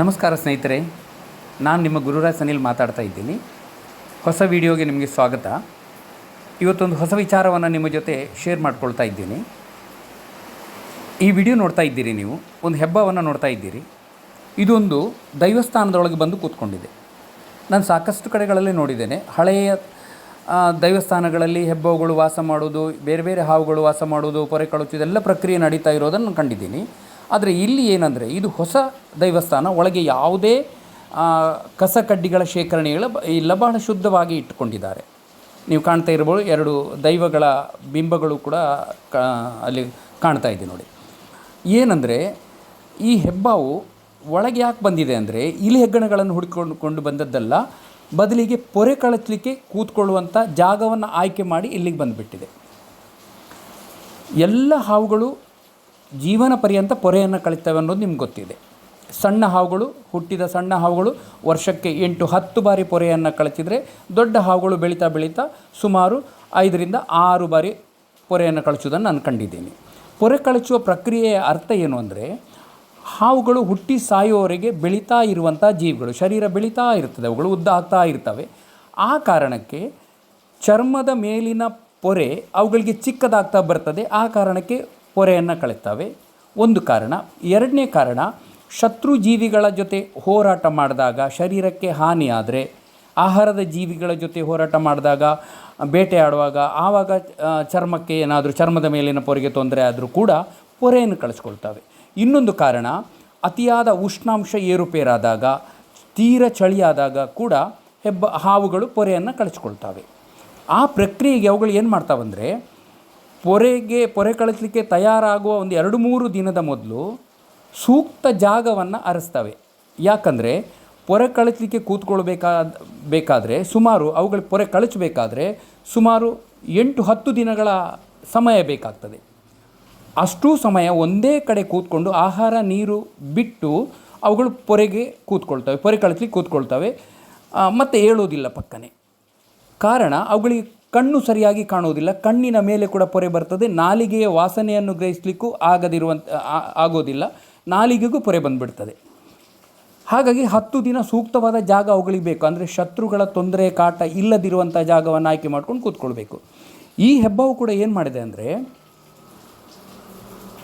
ನಮಸ್ಕಾರ ಸ್ನೇಹಿತರೆ, ನಾನು ನಿಮ್ಮ ಗುರುರಾಜ್ ಸನಿಲ್ ಮಾತಾಡ್ತಾ ಇದ್ದೀನಿ. ಹೊಸ ವಿಡಿಯೋಗೆ ನಿಮಗೆ ಸ್ವಾಗತ. ಇವತ್ತೊಂದು ಹೊಸ ವಿಚಾರವನ್ನು ನಿಮ್ಮ ಜೊತೆ ಶೇರ್ ಮಾಡ್ಕೊಳ್ತಾ ಇದ್ದೀನಿ. ಈ ವಿಡಿಯೋ ನೋಡ್ತಾ ಇದ್ದೀರಿ ನೀವು, ಒಂದು ಹೆಬ್ಬವನ್ನು ನೋಡ್ತಾ ಇದ್ದೀರಿ. ಇದೊಂದು ದೈವಸ್ಥಾನದೊಳಗೆ ಬಂದು ಕೂತ್ಕೊಂಡಿದೆ. ನಾನು ಸಾಕಷ್ಟು ಕಡೆಗಳಲ್ಲಿ ನೋಡಿದ್ದೇನೆ. ಹಳೆಯ ದೈವಸ್ಥಾನಗಳಲ್ಲಿ ಹೆಬ್ಬವುಗಳು ವಾಸ ಮಾಡೋದು ಬೇರೆ ಬೇರೆ ಹಾವುಗಳು ವಾಸ ಮಾಡೋದು ಪೊರೆ ಕಳುಚು ಇದೆಲ್ಲ ಪ್ರಕ್ರಿಯೆ ನಡೀತಾ ಇರೋದನ್ನು ನಾನು ಕಂಡಿದ್ದೀನಿ. ಆದರೆ ಇಲ್ಲಿ ಏನಂದರೆ ಇದು ಹೊಸ ದೈವಸ್ಥಾನ, ಒಳಗೆ ಯಾವುದೇ ಕಸ ಕಡ್ಡಿಗಳ ಶೇಖರಣೆಗಳ ಇಲ್ಲ ಬಹಳ ಶುದ್ಧವಾಗಿ ಇಟ್ಟುಕೊಂಡಿದ್ದಾರೆ. ನೀವು ಕಾಣ್ತಾ ಇರ್ಬೋದು, ಎರಡು ದೈವಗಳ ಬಿಂಬಗಳು ಕೂಡ ಅಲ್ಲಿ ಕಾಣ್ತಾ ಇದೆ ನೋಡಿ. ಏನಂದರೆ, ಈ ಹೆಬ್ಬಾವು ಒಳಗೆ ಯಾಕೆ ಬಂದಿದೆ ಅಂದರೆ, ಇಲಿ ಹೆಗ್ಗಣಗಳನ್ನು ಹುಡುಕೊಂಡು ಕೊಂಡು ಬಂದದ್ದಲ್ಲ, ಬದಲಿಗೆ ಪೊರೆ ಕಳಚಲಿಕ್ಕೆ ಕೂತ್ಕೊಳ್ಳುವಂಥ ಜಾಗವನ್ನು ಆಯ್ಕೆ ಮಾಡಿ ಇಲ್ಲಿಗೆ ಬಂದುಬಿಟ್ಟಿದೆ. ಎಲ್ಲ ಹಾವುಗಳು ಜೀವನ ಪರ್ಯಂತ ಪೊರೆಯನ್ನು ಕಳಿತವೆ ಅನ್ನೋದು ನಿಮ್ಗೆ ಗೊತ್ತಿದೆ. ಸಣ್ಣ ಹಾವುಗಳು, ಹುಟ್ಟಿದ ಸಣ್ಣ ಹಾವುಗಳು ವರ್ಷಕ್ಕೆ ಎಂಟು, ಹತ್ತು ಬಾರಿ ಪೊರೆಯನ್ನು ಕಳಿಸಿದರೆ ದೊಡ್ಡ ಹಾವುಗಳು ಬೆಳೀತಾ ಬೆಳೀತಾ ಸುಮಾರು ಐದರಿಂದ ಆರು ಬಾರಿ ಪೊರೆಯನ್ನು ಕಳಚುವುದನ್ನು ನಾನು ಕಂಡಿದ್ದೀನಿ. ಪೊರೆ ಕಳಚುವ ಪ್ರಕ್ರಿಯೆಯ ಅರ್ಥ ಏನು ಅಂದರೆ ಹಾವುಗಳು ಹುಟ್ಟಿ ಸಾಯುವವರೆಗೆ ಬೆಳೀತಾ ಇರುವಂಥ ಜೀವಿಗಳು, ಶರೀರ ಬೆಳೀತಾ ಇರ್ತದೆ, ಅವುಗಳು ಉದ್ದ ಆಗ್ತಾ ಇರ್ತವೆ. ಆ ಕಾರಣಕ್ಕೆ ಚರ್ಮದ ಮೇಲಿನ ಪೊರೆ ಅವುಗಳಿಗೆ ಚಿಕ್ಕದಾಗ್ತಾ ಬರ್ತದೆ. ಆ ಕಾರಣಕ್ಕೆ ಪೊರೆಯನ್ನು ಕಳೆಸ್ತವೆ ಒಂದು ಕಾರಣ, ಎರಡನೇ ಕಾರಣ, ಶತ್ರು ಜೀವಿಗಳ ಜೊತೆ ಹೋರಾಟ ಮಾಡಿದಾಗ ಶರೀರಕ್ಕೆ ಹಾನಿಯಾದರೆ ಆಹಾರದ ಜೀವಿಗಳ ಜೊತೆ ಹೋರಾಟ ಮಾಡಿದಾಗ, ಬೇಟೆಯಾಡುವಾಗ, ಆವಾಗ ಚರ್ಮಕ್ಕೆ ಏನಾದರೂ ಚರ್ಮದ ಮೇಲಿನ ಪೊರೆಗೆ ತೊಂದರೆ ಆದರೂ ಕೂಡ ಪೊರೆಯನ್ನು ಕಳಿಸ್ಕೊಳ್ತವೆ. ಇನ್ನೊಂದು ಕಾರಣ, ಅತಿಯಾದ ಉಷ್ಣಾಂಶ ಏರುಪೇರಾದಾಗ, ತೀರ ಚಳಿಯಾದಾಗ ಕೂಡ ಹೆಬ್ಬ, ಹಾವುಗಳು ಪೊರೆಯನ್ನು ಕಳಿಸ್ಕೊಳ್ತವೆ. ಆ ಪ್ರಕ್ರಿಯೆಗೆ ಅವುಗಳು ಏನು ಮಾಡ್ತಾವಂದರೆ ಪೊರೆಗೆ, ಪೊರೆ ಕಳಿಸಲಿಕ್ಕೆ ತಯಾರಾಗುವ ಒಂದು ಎರಡು ಮೂರು ದಿನದ ಮೊದಲು ಸೂಕ್ತ ಜಾಗವನ್ನು ಅರಸ್ತವೆ. ಯಾಕಂದರೆ ಪೊರೆ ಕಳಿಸಲಿಕ್ಕೆ ಕೂತ್ಕೊಳ್ಬೇಕಾದ ಬೇಕಾದರೆ ಸುಮಾರು ಅವುಗಳ ಪೊರೆ ಕಳಿಸಬೇಕಾದ್ರೆ ಸುಮಾರು ಎಂಟು ಹತ್ತು ದಿನಗಳ ಸಮಯ ಬೇಕಾಗ್ತದೆ. ಅಷ್ಟೂ ಸಮಯ ಒಂದೇ ಕಡೆ ಕೂತ್ಕೊಂಡು ಆಹಾರ, ನೀರು ಬಿಟ್ಟು ಅವುಗಳು ಪೊರೆಗೆ ಕೂತ್ಕೊಳ್ತವೆ, ಪೊರೆ ಕಳಿಸ್ಲಿಕ್ಕೆ ಕೂತ್ಕೊಳ್ತವೆ. ಮತ್ತು ಹೇಳೋದಿಲ್ಲ ಪಕ್ಕನೆ. ಕಾರಣ ಅವುಗಳಿಗೆ ಕಣ್ಣು ಸರಿಯಾಗಿ ಕಾಣುವುದಿಲ್ಲ, ಕಣ್ಣಿನ ಮೇಲೆ ಕೂಡ ಪೊರೆ ಬರ್ತದೆ, ನಾಲಿಗೆಯ ವಾಸನೆಯನ್ನು ಗ್ರಹಿಸಲಿಕ್ಕೂ ಆಗದಿರುವಂಥ ಆ- ಆಗೋದಿಲ್ಲ, ನಾಲಿಗೆಗೂ ಪೊರೆ ಬಂದುಬಿಡ್ತದೆ. ಹಾಗಾಗಿ ಹತ್ತು ದಿನ ಸೂಕ್ತವಾದ ಜಾಗ ಅವುಗಳಿಗೆ ಬೇಕು. ಅಂದರೆ ಶತ್ರುಗಳ ತೊಂದರೆ, ಕಾಟ ಇಲ್ಲದಿರುವಂಥ ಜಾಗವನ್ನು ಆಯ್ಕೆ ಮಾಡ್ಕೊಂಡು ಕೂತ್ಕೊಳ್ಬೇಕು. ಈ ಹೆಬ್ಬವು ಕೂಡ ಏನು ಮಾಡಿದೆ ಅಂದರೆ,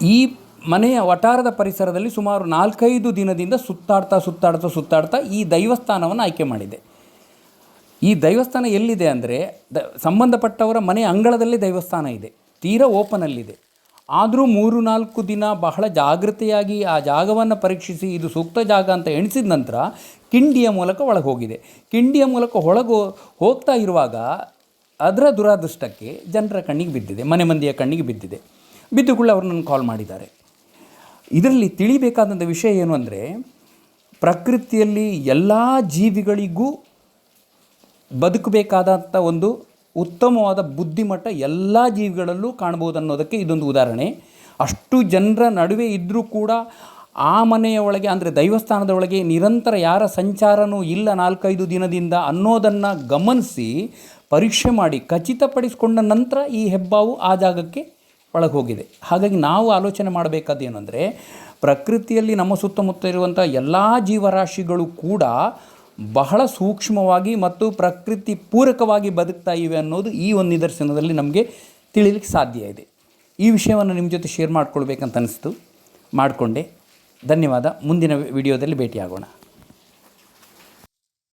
ಈ ಮನೆಯ ವಟಾರದ ಪರಿಸರದಲ್ಲಿ ಸುಮಾರು ನಾಲ್ಕೈದು ದಿನದಿಂದ ಸುತ್ತಾಡ್ತಾ ಸುತ್ತಾಡ್ತಾ ಸುತ್ತಾಡ್ತಾ ಈ ದೈವಸ್ಥಾನವನ್ನು ಆಯ್ಕೆ ಮಾಡಿದೆ. ಈ ದೈವಸ್ಥಾನ ಎಲ್ಲಿದೆ ಅಂದರೆ ದ, ಸಂಬಂಧಪಟ್ಟವರ ಮನೆ ಅಂಗಳದಲ್ಲಿ ದೈವಸ್ಥಾನ ಇದೆ. ತೀರ ಓಪನಲ್ಲಿದೆ ಆದರೂ ಮೂರು ನಾಲ್ಕು ದಿನ ಬಹಳ ಜಾಗೃತೆಯಾಗಿ ಆ ಜಾಗವನ್ನು ಪರೀಕ್ಷಿಸಿ, ಇದು ಸೂಕ್ತ ಜಾಗ ಅಂತ ಎಣಿಸಿದ ನಂತರ ಕಿಂಡಿಯ ಮೂಲಕ ಒಳಗೆ ಹೋಗಿದೆ. ಕಿಂಡಿಯ ಮೂಲಕ ಒಳಗೆ, ಹೋಗ್ತಾ ಇರುವಾಗ ಅದರ ದುರಾದೃಷ್ಟಕ್ಕೆ ಜನರ ಕಣ್ಣಿಗೆ ಬಿದ್ದಿದೆ, ಮನೆ ಮಂದಿಯ ಕಣ್ಣಿಗೆ ಬಿದ್ದಿದೆ. ಬಿದ್ದು ಕೂಡ ಅವರು ನನ್ನ ಕಾಲ್ ಮಾಡಿದ್ದಾರೆ. ಇದರಲ್ಲಿ ತಿಳಿಬೇಕಾದಂಥ ವಿಷಯ ಏನು ಅಂದರೆ ಪ್ರಕೃತಿಯಲ್ಲಿ ಎಲ್ಲ ಜೀವಿಗಳಿಗೂ ಬದುಕಬೇಕಾದಂಥ ಒಂದು ಉತ್ತಮವಾದ ಬುದ್ಧಿಮಟ್ಟ ಎಲ್ಲ ಜೀವಿಗಳಲ್ಲೂ ಕಾಣ್ಬೋದು ಅನ್ನೋದಕ್ಕೆ ಇದೊಂದು ಉದಾಹರಣೆ. ಅಷ್ಟು ಜನರ ನಡುವೆ ಇದ್ದರೂ ಕೂಡ ಆ ಮನೆಯ ಒಳಗೆ ಅಂದರೆ ದೈವಸ್ಥಾನದ ಒಳಗೆ ನಿರಂತರ ಯಾರ ಸಂಚಾರನೂ ಇಲ್ಲ ನಾಲ್ಕೈದು ದಿನದಿಂದ ಅನ್ನೋದನ್ನು ಗಮನಿಸಿ, ಪರೀಕ್ಷೆ ಮಾಡಿ, ಖಚಿತಪಡಿಸಿಕೊಂಡ ನಂತರ ಈ ಹೆಬ್ಬಾವು ಆ ಜಾಗಕ್ಕೆ ಒಳಗೆ ಹೋಗಿದೆ ಹಾಗಾಗಿ ನಾವು ಆಲೋಚನೆ ಮಾಡಬೇಕಾದ್ದು ಏನಂದರೆ, ಪ್ರಕೃತಿಯಲ್ಲಿ ನಮ್ಮ ಸುತ್ತಮುತ್ತ ಇರುವಂಥ ಎಲ್ಲ ಜೀವರಾಶಿಗಳು ಕೂಡ ಬಹಳ ಸೂಕ್ಷ್ಮವಾಗಿ ಮತ್ತು ಪ್ರಕೃತಿ ಪೂರಕವಾಗಿ ಬದುಕ್ತಾ ಇವೆ ಅನ್ನೋದು ಈ ಒಂದು ನಿದರ್ಶನದಲ್ಲಿ ನಮಗೆ ತಿಳಿಲಿಕ್ಕೆ ಸಾಧ್ಯ ಇದೆ. ಈ ವಿಷಯವನ್ನು ನಿಮ್ಮ ಜೊತೆ ಶೇರ್ ಮಾಡ್ಕೊಳ್ಬೇಕಂತ ಅನಿಸ್ತು. ಮಾಡಿಕೊಂಡೆ. ಧನ್ಯವಾದ. ಮುಂದಿನ ವಿಡಿಯೋದಲ್ಲಿ ಭೇಟಿಯಾಗೋಣ.